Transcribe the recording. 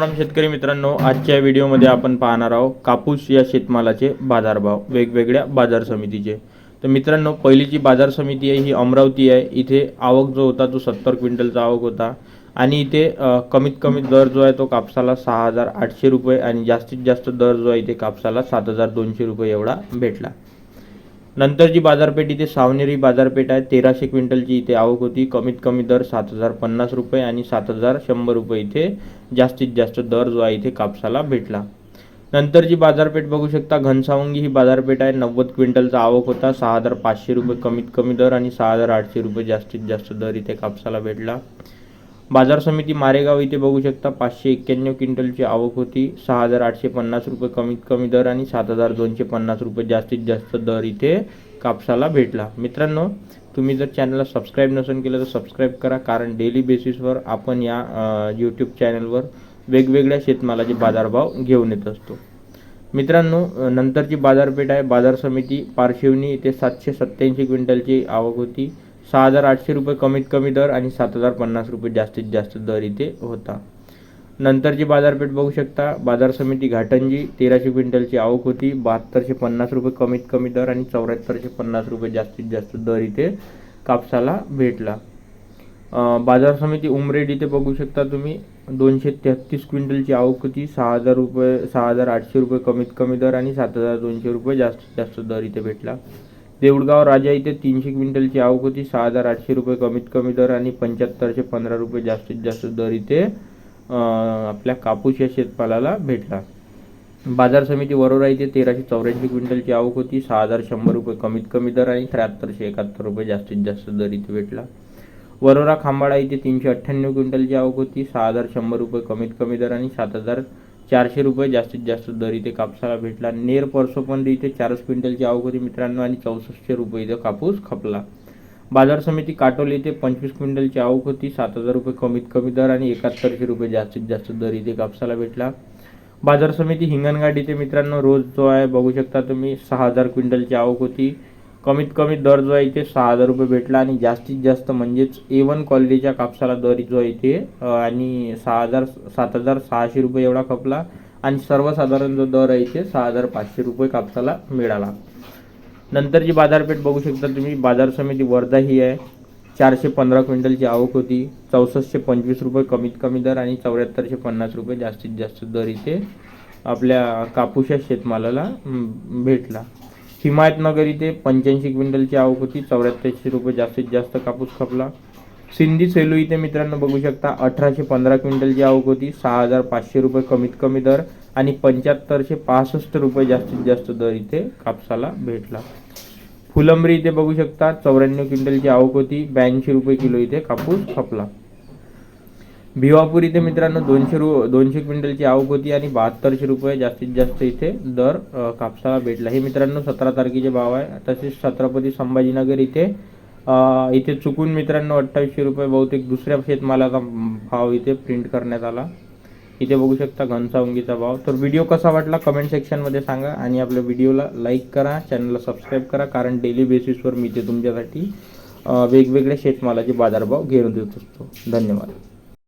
राम शेतकरी मित्रांनो आजच्या व्हिडिओमध्ये आपण पाहणार आहोत कापूस या शेतमालाचे बाजारभाव वेगवेगळ्या बाजार समितीचे. तर मित्रांनो पहिलीची बाजार समिती आहे ही अमरावती आहे. इथे आवक जो होता तो सत्तर क्विंटलचा आवक होता. आणि इथे कमीत कमी दर जो आहे तो कापसाला सहा हजार आठशे रुपये आणि जास्तीत जास्त दर जो आहे इथे कापसाला सात हजार दोनशे रुपये एवढा भेटला. नंतर जी बाजारपेठ इथे सावनेरी बाजारपेठ आहे. तेराशे क्विंटलची इथे आवक होती. कमीत कमी दर सात हजार पन्नास रुपये आणि सात हजार शंभर रुपये इथे जास्तीत जास्त दर जो आहे इथे कापसाला भेटला. नंतर जी बाजारपेठ बघू शकता. घनसावंगी ही बाजारपेठ आहे. नव्वद क्विंटलचा आवक होता. सहा हजार पाचशे रुपये कमीत कमी दर आणि सहा हजार आठशे रुपये जास्तीत जास्त दर इथे कापसाला भेटला. बाजार समिती मारेगाव इथे बघू शकता पाचशे एक्क्याण्णव क्विंटलची आवक होती. सहा हजार आठशे पन्नास रुपये कमीत कमी दर आणि सात हजार दोनशे पन्नास रुपये जास्तीत जास्त दर इथे कापसाला भेटला. मित्रांनो तुम्ही जर चॅनलला सबस्क्राईब नसेल केलं तर सबस्क्राईब करा कारण डेली बेसिसवर आपण या यूट्यूब चॅनलवर वेगवेगळ्या शेतमालाचे बाजारभाव घेऊन येत असतो. मित्रांनो नंतरची बाजारपेठ आहे. बाजार समिती पारशिवनी इथे सातशे सत्त्याऐंशी क्विंटलची आवक होती. सहा हजार आठशे रुपये कमीत कमी दर आणि सात हजार पन्नास रुपये जास्तीत जास्त दर इथे होता. नंतरची बाजारपेठ बघू शकता. बाजार समिती घाटंजी तेराशे क्विंटलची आवक होती. बहात्तरशे पन्नास रुपये कमीत कमी दर आणि चौऱ्याहत्तरशे पन्नास रुपये जास्तीत जास्त दर इथे कापसाला भेटला. बाजार समिती उमरेड इथे बघू शकता तुम्ही. दोनशे तेहत्तीस क्विंटलची आवक होती. सहा हजार रुपये सहा हजार आठशे रुपये कमीत कमी दर आणि सात हजार दोनशे रुपये जास्तीत जास्त दर इथे भेटला. देऊळगाव राजा इथे तीनशे क्विंटलची आवक होती. सहा हजार आठशे रुपये कमीत कमी दर आणि पंच्याहत्तरशे पंधरा रुपये जास्तीत जास्त दर इथे आपल्या कापूस या शेतमालाला भेटला. बाजार समिती वरोरा इथे तेराशे चौऱ्याऐंशी क्विंटलची आवक होती. सहा हजार शंभर रुपये कमीत कमी दर आणि त्र्याहत्तरशे एकाहत्तर रुपये जास्तीत जास्त दर इथे भेटला. वरोरा खांबाळा इथे तीनशे अठ्ठ्याण्णव क्विंटलची आवक होती. सहा हजार शंभर रुपये कमीत कमी दर आणि सात हजार चारशे रुपये जास्तीत जास्त दर इथे कापसाला भेटला. नेर परसोपंड इथे चारच क्विंटलची आवक होती मित्रांनो आणि चौसष्टशे रुपये इथे कापूस खपला. बाजार समिती काटोल इथे पंचवीस क्विंटलची आवक होती. सात हजार रुपये कमीत कमी दर आणि एकाहत्तरशे रुपये जास्तीत जास्त दर इथे कापसाला भेटला. बाजार समिती हिंगणघाट इथे मित्रांनो रोज जो आहे बघू शकता तुम्ही सहा हजार क्विंटलची आवक होती. कमीत कमी दर जो आहे ते सहा हजार रुपये भेटला आणि जास्तीत जास्त म्हणजेच ए वन क्वालिटीच्या कापसाला दर जो आहे ते आणि सहा हजार सात हजार सहाशे रुपये एवढा खपला आणि सर्वसाधारण जो दर आहे ते सहा हजार पाचशे रुपये कापसाला मिळाला. नंतरची बाजारपेठ बघू शकता तुम्ही बाजार समिती वर्धा ही आहे. चारशे पंधरा क्विंटलची आवक होती चौसष्टशे पंचवीस रुपये कमीत कमी दर आणि चौऱ्याहत्तरशे पन्नास रुपये जास्तीत जास्त दर इथे आपल्या कापूसच्या शेतमालाला भेटला. हिमायतनगर इथे पंच्याऐंशी क्विंटलची आवक होती. चौऱ्याहत्तरशे रुपये जास्तीत जास्त कापूस खपला. सिंधी सेलू इथे मित्रांनो बघू शकता अठराशे पंधरा क्विंटलची आवक होती. सहा हजार पाचशे रुपये कमीत कमी दर आणि पंच्याहत्तरशे पासष्ट रुपये जास्तीत जास्त दर इथे कापसाला भेटला. फुलंबरी इथे बघू शकता चौऱ्याण्णव क्विंटलची आवक होती. ब्याऐंशी रुपये किलो इथे कापूस खपला. भिवापूर इथे मित्रांनो दोनशे रु दोनशे क्विंटलची आवक होती आणि बहात्तरशे रुपये जास्तीत जास्त इथे दर कापसाला भेटला. हे मित्रांनो सतरा तारखेचे भाव आहे. तसेच छत्रपती संभाजीनगर इथे इथे चुकून मित्रांनो अठ्ठावीसशे रुपये बहुतेक दुसऱ्या शेतमालाचा भाव इथे प्रिंट करण्यात आला. इथे बघू शकता घनसावंगीचा भाव. तर व्हिडिओ कसा वाटला कमेंट सेक्शनमध्ये सांगा आणि आपल्या व्हिडिओला लाईक करा चॅनलला सबस्क्राईब करा कारण डेली बेसिसवर मी ते तुमच्यासाठी वेगवेगळ्या शेतमालाचे बाजारभाव घेऊन देत असतो. धन्यवाद.